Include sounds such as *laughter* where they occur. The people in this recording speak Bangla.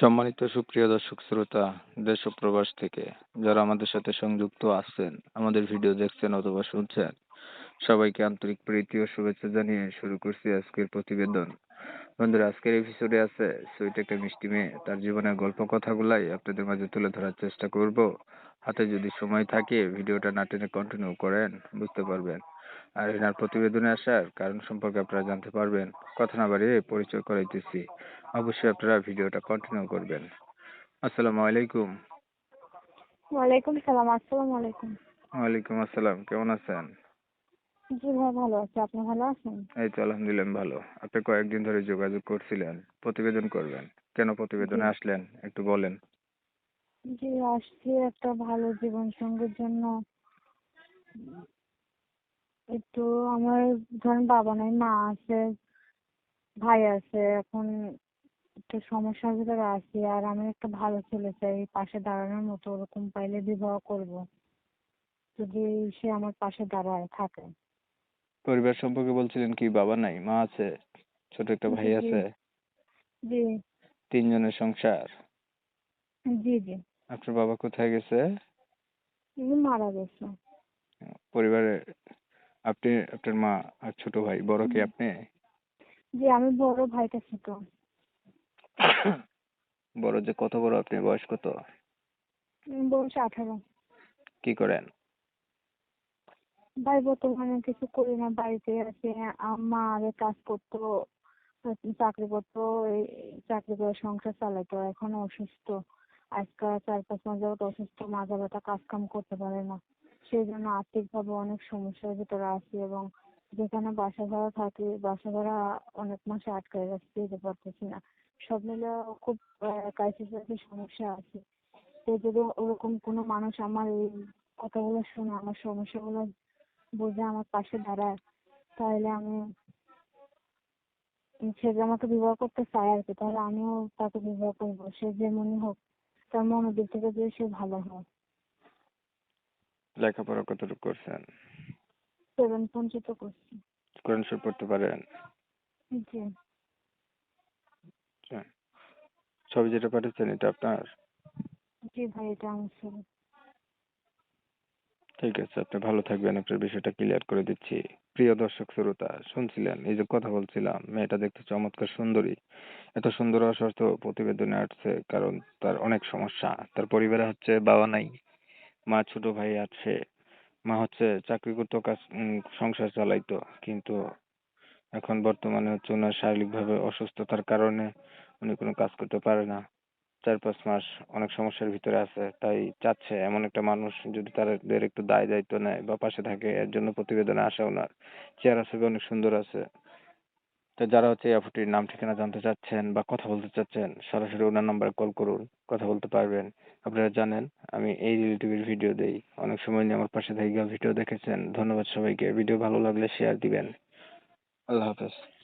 সম্মানিত সুপ্রিয় দর্শক শ্রোতা, দেশ ও প্রবাস থেকে যারা আমাদের সাথে সংযুক্ত আছেন, আমাদের ভিডিও দেখছেন অথবা শুনছেন, সবাইকে আন্তরিক প্রীতি ও শুভেচ্ছা জানিয়ে শুরু করছি আজকের প্রতিবেদন। বন্ধুরা, আজকের এপিসোডে আছে সুইট একটা মিষ্টি মেয়ে। তার জীবনের গল্প কথাগুলাই আপনাদের মাঝে তুলে ধরার চেষ্টা করব। হাতে যদি সময় থাকে, ভিডিওটা না টেনে কন্টিনিউ করেন, বুঝতে পারবেন। আর এনার প্রতিবেদনে আসার কারণ সম্পর্কে আপনারা জানতে পারবেন। কথা না বাড়িয়ে পরিচয় করাইতেছি। অবশ্যই আপনারা ভিডিওটা কন্টিনিউ করবেন। আসসালামু আলাইকুম। ওয়ালাইকুম সালাম আসসালামু আলাইকুম। ওয়ালাইকুম আসসালাম কেমন আছেন? জি ভাই ভালো আছি। আপনি ভালো আছেন? এই তো আলহামদুলিল্লাহ ভালো। আপনি কয়েকদিন ধরে যোগাযোগ করছিলেন প্রতিবেদন করবেন। কেন প্রতিবেদনে আসলেন একটু বলেন। জি আসছি একটা ভালো জীবন সঙ্গীর জন্য। একটু আমার ধরেন বাবা নাই মা আছে ভাই আছে এখন একটু সমস্যার ভিতরে আছি আর আমি একটা ভালো ছেলে চাই পাশে দাঁড়ানোর মতো ওরকম পাইলে বিবাহ করব। যদি সে আমার পাশে দাঁড়ায় থাকে। পরিবার সম্পর্কে বলছিলেন কি বাবা নাই মা আছে ছোট একটা ভাই আছে? জি। তিনজনের সংসার? জি জি। আপনার বাবা কোথায় গেছে? মারা গেছে। পরিবারে আপনি আপনার মা আর ছোট ভাই বড় কি আপনি? জি আমি বড় ভাইটা ছোট। *coughs* বড় যে কত বড় আপনি বয়স কত? বয়স আঠারো। কি করেন? ভাই বর্তমানে কিছু করি না বাড়িতে আছি। আম্মা আগে কাজ করতো চাকরি করতো এই চাকরি করে সংসার চালাতো এখন অসুস্থ। আজকাল চার পাঁচ মাস যাবত অসুস্থ মাজা ব্যথা কাজ কাম করতে পারে না। সেই জন্য আর্থিকভাবে অনেক সমস্যার ভিতরে আছি এবং যেখানে বাসা ভাড়া থাকি, বাসা ভাড়া অনেক মাসে আটকে গেছে দিতে পারতেছি না। সব মিলে খুব সমস্যা আছে। তো যদি ওরকম কোনো মানুষ আমার এই কথাগুলো শুনে, আমার সমস্যাগুলো বুঝে আমার পাশে দাঁড়ায়, তাহলে আমি সে যে আমাকে বিবাহ করতে চায় আর কি, তাহলে আমিও তাকে বিবাহ করব। সে যেমনই হোক, তার মনের দিক থেকে যদি সে ভালো হয়। লেখাপড়া কতটুকু করছেন? সেভেন পঞ্চিত করছি। কোরআন শরীফ পড়তে পারেন? জি। আচ্ছা। ছবি যেটা পাঠিয়েছেন এটা আপনার? জি ভাই এটা আমার ছেলে ঠিক আছে আপনি ভালো থাকবেন আপনার বিষয়টা ক্লিয়ার করে দিচ্ছি। প্রিয় দর্শক শ্রোতা শুনছিলেন? এই যে কথা বলছিলাম মেয়েটা দেখতে চমৎকার সুন্দরী। এত সুন্দর সত্ত্বেও প্রতিবেদনে আসছে কারণ তার অনেক সমস্যা। তার পরিবারে হচ্ছে বাবা নাই। মা ছোট ভাই আছে। মা হচ্ছে চাকরি করতো, কাজ সংসার চালাইতো। কিন্তু এখন বর্তমানে হচ্ছে ওনার শারীরিকভাবে অসুস্থতার কারণে উনি কোনো কাজ করতে পারে না। চার পাঁচ মাস অনেক সমস্যার ভিতরে আছে, তাই চাচ্ছে এমন একটা মানুষ যদি তাদের একটু দায় দায়িত্ব নেয় বা পাশে থাকে, এর জন্য প্রতিবেদনে আসা ওনার। চেহারা ছবি অনেক সুন্দর আছে। তো যারা হচ্ছে এয়ারপোর্টের নাম ঠিকানা জানতে চাচ্ছেন বা কথা বলতে চাচ্ছেন, সরাসরি ওনার নাম্বারে কল করুন, কথা বলতে পারবেন। আপনারা জানেন, আমি এই রিলেটিভের ভিডিও দেই। অনেক সময় নিয়ে আমার পাশে থেকে ভিডিও দেখেছেন। ধন্যবাদ সবাইকে। ভিডিও ভালো লাগলে শেয়ার দিবেন। আল্লাহ হাফেজ।